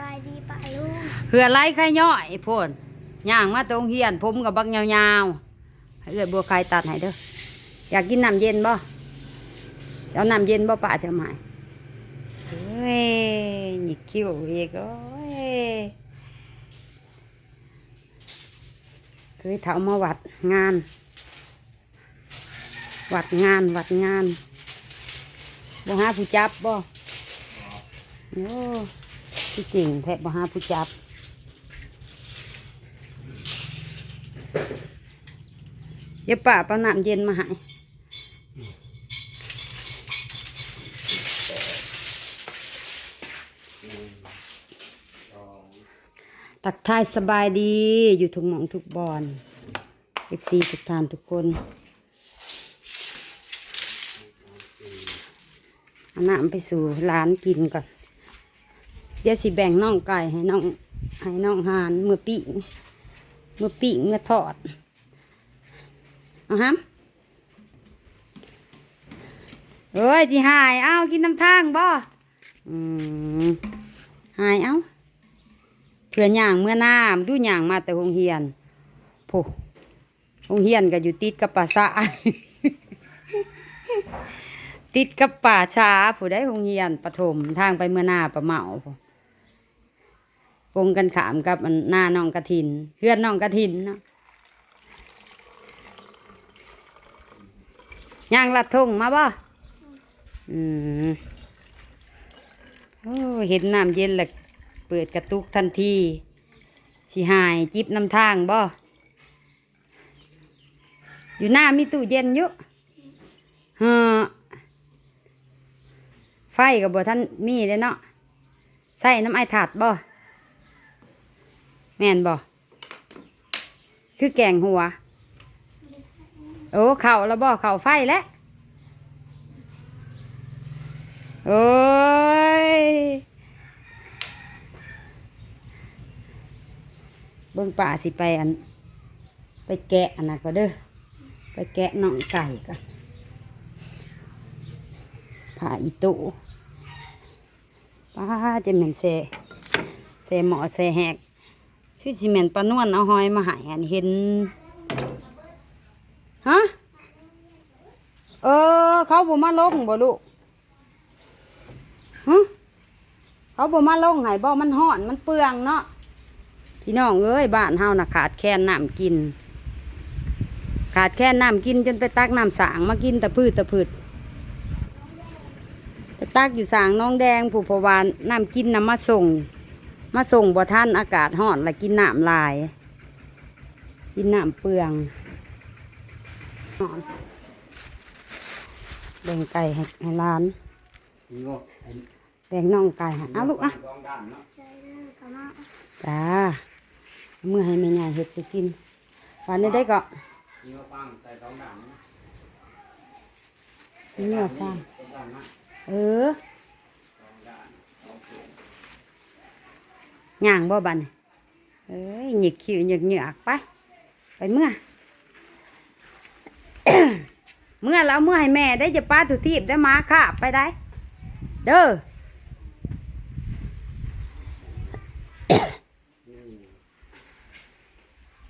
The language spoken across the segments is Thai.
บายดีป่าลุงเพื่อไล่ไข่ย่อยพ่นย่างมาตรงเฮียนผมกับบักยาวๆให้เอื้อบัวไข่ตัดให้เด้ออยากกินน้ำเย็นบ่จะเอาน้ำเย็นบ่ป้าจะเอามาให้เฮ้ยหยิกคิ้วอีกโอ้ยเคยเถามาวัดงาน วัดงานวัดงานบ่หาผู้จับบ่ โอ้ที่จริงแทบบ่หาผู้จับเดี๋ยวป้าเอาน้ำเย็นมาให้ตักทายสบายดีอยู่ทุกหมองทุกบอนเอฟซีทุกทานทุกคนเอาน้ำไปสู่ร้านกินก่อน เดี๋ยวสิแบ่งน่องไก่ให้น้องให้น้องหานเมื่อปีเมื่อปีเมื่อทอดเอาฮัมเอ้ยจีหายเอากินน้ำทางบ่อืมหายเอาเพื่อนย่างเมื่อน้ำดูย่างมาแต่โรงเรียนโผโรงเรียนก็อยู่ติดกับป่าสะติดกับป่าช้าผู้ได้โรงเรียนปฐมทางไปเมื่อหน้าประเมาผู วงกันขามกับอันหน้าน้องกระถินเพื่อนน้องกระถินเนาะย่างลัดทงมาบ่อืมโอ้เห็นน้ำเย็นแล้วเปิดกระตุกทันทีสิหายจิบน้ำทางบ่อยู่หน้ามีตู้เย็นอยู่ฮะไฟกับบ่ท่านมีเลยเนาะใส่น้ำไอถาดบ่ แม่นบ่คือแกงหัว โอ้เข่าแล้วบ่เข่าไฟแล้วโอ้ยเบิ่งป่าสิไปอัน ไปแกะอันนั้นก็เด้อไปแกะน่องไก่กันผ่าอีตุป้าจะเหม็นเซเซหมอเซแหก ชื่อสิเมนปลานวลเอาหอยมาหายอันเห็นฮะเออ เขาบ่มาลงบ่ลูกฮะเขาบ่มาลงให้บ่มันห่อนมันเปลืองเนาะพี่น้องเอ้ยบ้านเฮาน่ะขาดแคลนน้ำกิน ขาดแคลนน้ำกินจนไปตักน้ำสางมากินแตะพืชตะพืชไปตักอยู่สางน้องแดงผู้พวานน้ำกินน้ำมาส่ง มาส่งบ่ท่านอากาศห่อนแล้วกินน้ำลาย กินน้ำเปลืองแบ่งไก่ให้ให้ร้าน แบ่งน่องไก่ให้เอาลูกอะใช่เรื่องกะมาจ้าเมื่อให้แม่ยายเห็ดจะกินวันนี้ได้ก็เนื้อฟางเออ ย่างบ่บันเอ้ยหยิกขิวหยิกเหยือกไป ไปเมื่อ เมื่อแล้วเมื่อให้แม่ได้จะป้าถุทีบได้มาค่ะ ไปได้ เด้อ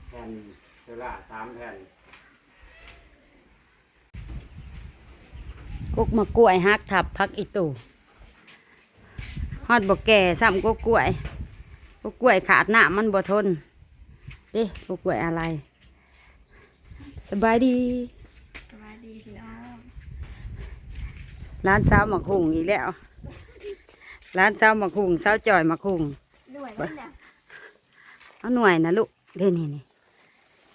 แผ่นเซล่าสามแผ่นกุกมะกล้วยฮักทับพักอีตูฮอดบอกแก่ซ้ำก็กล้วย ก็กล้วยขาดหน้ามันบ่ทนเด้ก็กล้วยอะไร สบายดีสบายดีพี่น้องร้านสาวหมักหุงอีกแล้วร้านสาวหมักหุงสาวจ่อยหมักหุงด้วยนั่นแหละเอาหน่วยนะลูกเด่นนี่นี่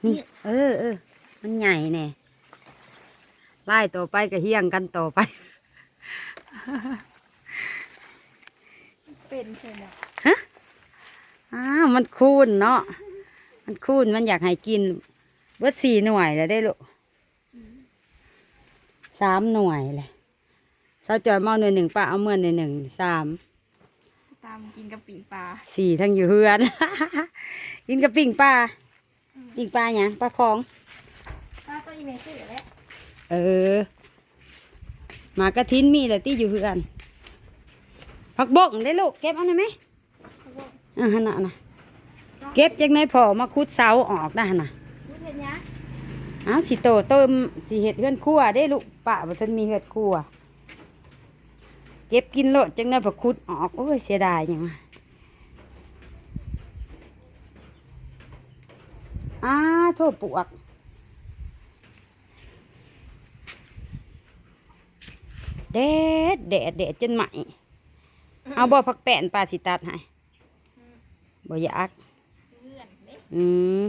นี่เออเออมันใหญ่แน่ไล่ต่อไปก็เฮี้ยงกันต่อไป เป็นใช่ไหม อ้าวมันคูนเนาะมันคูนมันอยากให้กินเบิดสี่หน่วยแล้วได้ลูกสามหน่วยเลยสาวจอยเมาหน่วยหนึ่งป้าเอาเมื่อหน่วยหนึ่งสามตามกินกับปิ่งปลาสี่ทั้งอยู่เฮือน กินกับปิ่งปลาปิ่งปลาหยังปลาคองปลาตัวอีเมซื้อแล้วเออหมากระทินมีแหละที่อยู่เฮือนผักบงได้ลูกเก็บเอันนั้นไหม อ่าหั่นน่ะนะเก็บจากไหนพอมาคุดเสาออกได้หั่นน่ะพูดเห็นยังอ้าวสิโตเติมสิเห็ดเฮือนครัวได้ลูกป้าบ่ทันมีเฮือนครัวเก็บกินโลดจังได้พอคุดออกโอ้ยเสียดายหยังวะอ้าโทษปวกแดดแดดแดดจนไหมเอาบ่พักแป้นปลาสิตัดให้ บ่อยากเพื่อนเด็กอืม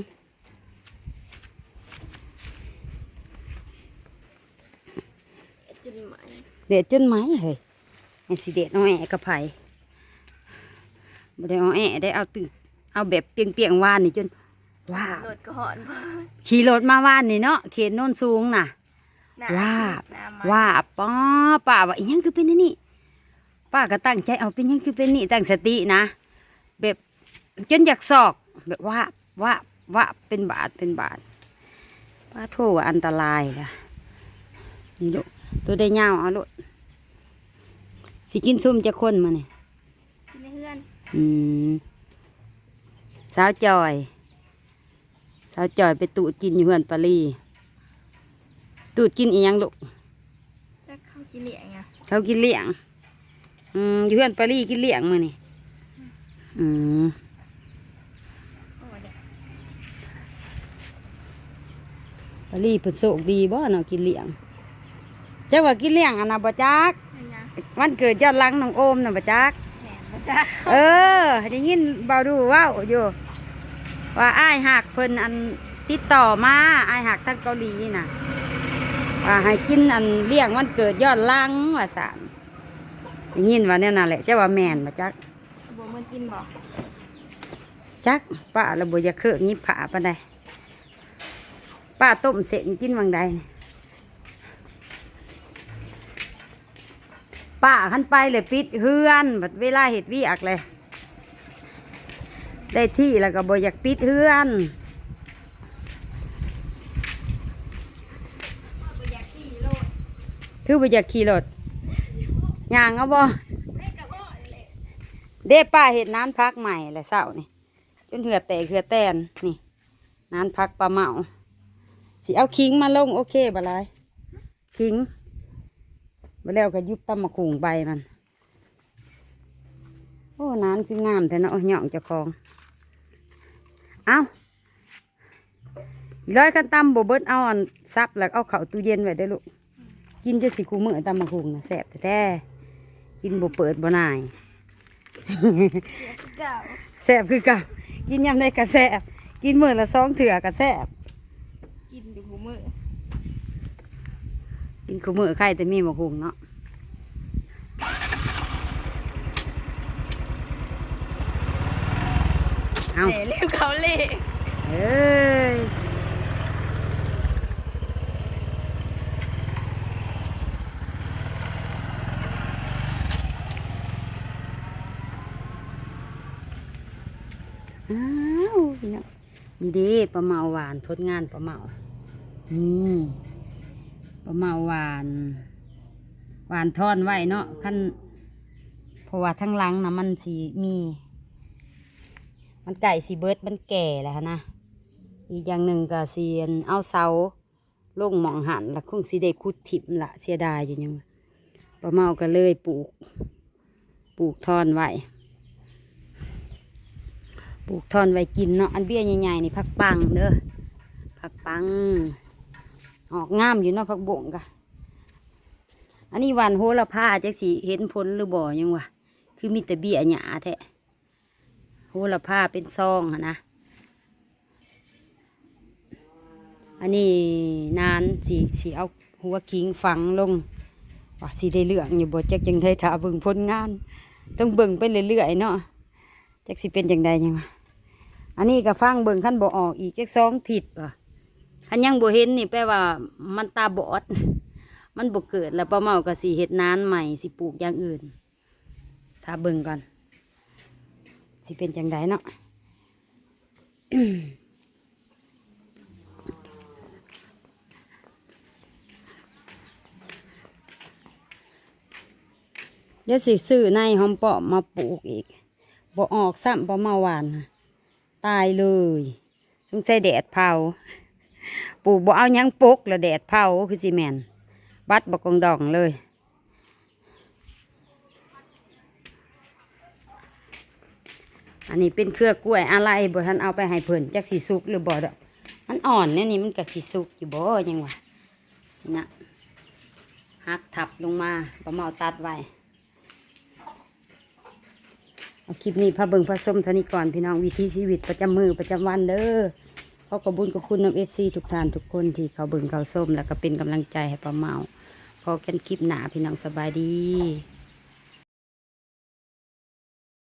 จุดหมายเด็ดจนไหมเฮ้ยไอ้สิเด็ดเอาแอะกับไผ่บ่ได้เอาแอะได้เอาตึงเอาแบบเปียงๆว่านนี่จนว้าวโดดกระหอนเพิ่นขี่รถมาว่านนี่เนาะเขตโน่นสูงน่ะหน้ว่าหน้าไม้ว่าป้าป้าว่าอีหยังคือเป็นอันนี่ป้าก็ตั้งใจเอาเป็นหยังคือเป็นนี่ตั้งสตินะแบบ จนอยากสอก แบบว่าว่าว่าเป็นบาทเป็นบาทป้าโทษว่าอันตรายล่ะนี่ลูกตัวได้ยาวเอาลูกสิกินซุ่มจะคนมาเนี่ยกินในเพื่อนอืมสาวจอย สาวจอยไปตูดกินอยู่เฮือนปารีตูดกินอีหยังลูกจะเข้ากินเหลี่ยงไงเขากินเลี้ยง อืมอยู่เพื่อนปารีกินเลี้ยงมือนี่อืม โอ้ยเด็ก ปารีเพิ่นโชคดีบ่เนาะกินเลี้ยงเจ้าว่ากินเลี้ยงอันน่ะบ่จักเห็นยังวันเกิดยอดลังน้องโอมน่ะบ่จักแหมมาจ้าเออได้ยินเบาดูเว้าอยู่ ว่าอ้ายหักเพิ่นอันติดต่อมาอ้ายหักทางเกาหลีน่ะว่าให้กินอันเลี้ยงวันเกิดยอดลังว่าสามได้ยินว่าเนี่ยน่ะแหละเจ้าว่าแม่นบ่จักบัวมันกินบ่จักป้าระบอยาเคอะงี้ผ่าปานใด ป้าต้มเสร็จกินวังใดป้าขันไปเลยปิดเฮือนบัดเวลาเห็ดวิอักเลย ได้ที่แล้วก็บอยากปิดเฮือนบัวอยากขี่โลดคือบอยากขี่รถย่างเอาบ่ไม่กระเพาะเลยเด้ป้าเห็ดน้ำพักใหม่แหละเศร้านี่จนเหือแตกเหือแตนนี่น้ำพักปลาเมา สิเอาคิงมาลงโอเคบ่ไรคิงมาแล้วก็ยุบตำมะขุงใบมัน โอ้นานคืองามแต่เนาะหย่องเจ้าของ เอาร้อยกันตำบเบิดเอาอันซับแล้วเอาเข้าตู้เย็นไว้ได้อลูก กินจะสิคูมือตำมะขุงนะแสบแท้ๆกินบ่เปิดบ่นายเก่าแสบคือเกับกินยำได้กระแสบกินมื้อละสองเถื่อกระแสบ กินอยู่หูมือกินคู่มือไข่แต่มีมะคุงเนาะเอาแหมเรียกเขาเล่เอ้ยอ้าวพี่น้อง นี่เด้ปลาเมาหวานทดงานปลาเมา นี่ปลาเมาหวาน หวานทอนไว้เนาะขั้นเพราะว่าทั้งหลังนะมันสีมี มันไก่สีเบิร์ดมันแก่แล้วนะ อีกอย่างหนึ่งก็เสียนเอาเสาลงหมองหันแล้วคงสีได้คุดถิมละเสียดายอยู่ยังป้าเมาก็เลยปลูก ปลูกทอนไว้ ปลูกทอนไว้กินเนาะอันเบี้ยใหญ่ๆนี่พักปังเด้อพักปังออกงามอยู่เนาะพักบงกะอันนี้หวันโหระพาจักสีเห็นผลหรือบ่ยังวะคือมีแต่เบี้ยหยาแท้โหระพาเป็นซองนะอันนี้นานสีสีเอาหัวคิงฝังลงว่าสีได้เรื่องอยู่บ่จักจังได้ถ้าเบิ่งผลงาน ต้องเบิ่งไปเรื่อยๆเนาะจักสิเป็นจังใดยังวะ อันนี้ก็ฟังเบิ่งขั้นบ่ออกอีกจักสองทิศว่ะคันยังบ่เห็นนี่แปลว่ามันตาบอด มันบ่เกิดแล้วป้าเมาก็สิเฮ็ดนานใหม่สิปลูกอย่างอื่น ถ้าเบิ่งก่อนสิเป็นจังใดเนาะเดี๋ยวสิซื้อในหอมเปาะมาปลูกอีกบ่ออกซ้ำประมาหวานนะ ตายเลยสงสัยแดดเผาปลูกบ่เอายังปกแล้วแดดเผาคือสิแมนบัดบกองดองเลย อันนี้เป็นเครือกล้วยอะไรบ่ทันเอาไปให้เพิ่นจักสิสุกหรือบ่ดอกมันอ่อนเนี่ยนี่มันก็สิสุกอยู่บ่ยังวะนี่นะหักทับลงมาบ่เมาตัดไว้ คลิปนี้พระเบิงพระส้มเท่านี้ก่อนพี่น้องวิถีชีวิตประจำมือประจำวันเด้อขอขอบคุญขอบคุณน้ำเอฟซีทุกท่านทุกคนที่เขาเบิงเขาส้มแล้วก็เป็นกำลังใจให้ป้าเมาพอกันคลิปหนาพี่น้องสบายดี